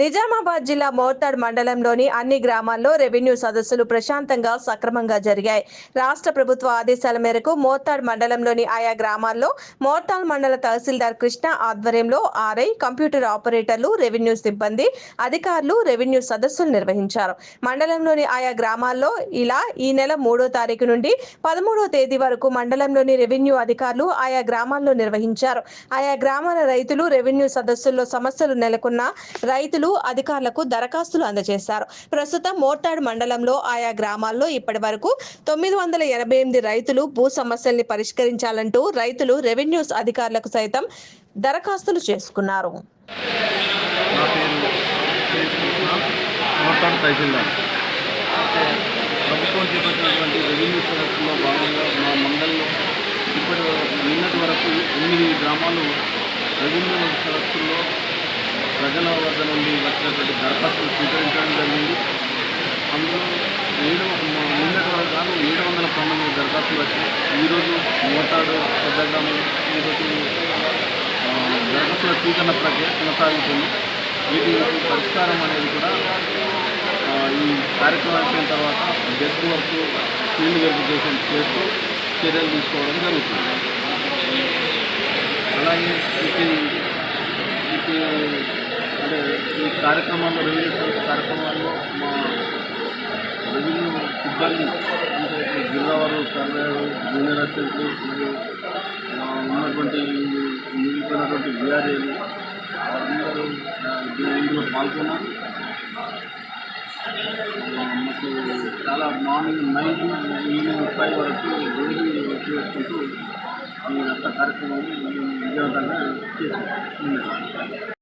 నిజామాబాద్ జిల్లా మోర్తాడ్ మండలంలోని అన్ని గ్రామాల్లో రెవెన్యూ సదస్సులు ప్రశాంతంగా సక్రమంగా జరిగాయి. రాష్ట్ర ప్రభుత్వ ఆదేశాల మేరకు మోర్తాడ్ మండలంలోని ఆయా గ్రామాల్లో మోర్తాడ్ మండల తహసీల్దార్ కృష్ణ ఆధ్వర్యంలో ఆర్ఐ కంప్యూటర్ ఆపరేటర్లు రెవెన్యూ సిబ్బంది అధికారులు రెవెన్యూ సదస్సులు నిర్వహించారు. మండలంలోని ఆయా గ్రామాల్లో ఇలా ఈ నెల మూడో తారీఖు నుండి పదమూడో తేదీ వరకు మండలంలోని రెవెన్యూ అధికారులు ఆయా గ్రామాల్లో నిర్వహించారు. ఆయా గ్రామాల రైతులు రెవెన్యూ సదస్సుల్లో సమస్యలు నెలకొన్న రైతులు అధికారులకు దరఖాస్తులు అందజేశారు. ప్రస్తుతం మోర్తాడ్ మండలంలో ఆయా గ్రామాల్లో ఇప్పటి వరకు తొమ్మిది వందల ఎనభై ఎనిమిది రైతులు భూ సమస్యల్ని పరిష్కరించాలంటూ రైతులు రెవెన్యూస్ అధికారులకు సైతం దరఖాస్తులు చేసుకున్నారు. ప్రభుత్వం చేపట్టినటువంటి రెవెన్యూ సదస్సులో భాగంగా మా మండలిలో ఇప్పటి నిన్నటి వరకు ఎనిమిది గ్రామాలు రెవెన్యూ సదస్సుల్లో ప్రజల వద్ద నుండి వచ్చినటువంటి దరఖాస్తులు స్వీకరించడం జరిగింది. అందులో ఏడు మ- నిన్నటి వరకు కాదు ఏడు వందల పంతొమ్మిది దరఖాస్తులు వచ్చాయి. ఈరోజు మోటాడు పెద్ద గ్రామం ఈరోజు దరఖాస్తుల స్వీకరణ ప్రక్రియ కొనసాగుతుంది. వీటి పరిష్కారం అనేది కూడా ఈ కార్యక్రమం అయిపోయిన తర్వాత డెస్క్ వర్క్ ఫీల్డ్ వెరిఫికేషన్ చేస్తూ చర్యలు తీసుకోవడం జరుగుతుంది. అలాగే ఇది ఇది అంటే ఈ కార్యక్రమాల్లో రెవెన్యూ సర్వీస్ కార్యక్రమాల్లో మా రెవెన్యూ సిబ్బంది అంటే జిల్లా వారు సర్వేలు జూనియర్ అసిస్టెంట్లు మరియు ఉన్నటువంటి మిగిలిపోయినటువంటి విఆర్ఏలు అందరూ ఇందులో పాల్గొన్నారు. మాకు చాలా మార్నింగ్ నైన్ ఈవినింగ్ ఫైవ్ వరకు రోజు వర్క్ చేసుకుంటూ ఈ యొక్క కార్యక్రమాన్ని విజయవంతంగా చేసుకుంటున్నాం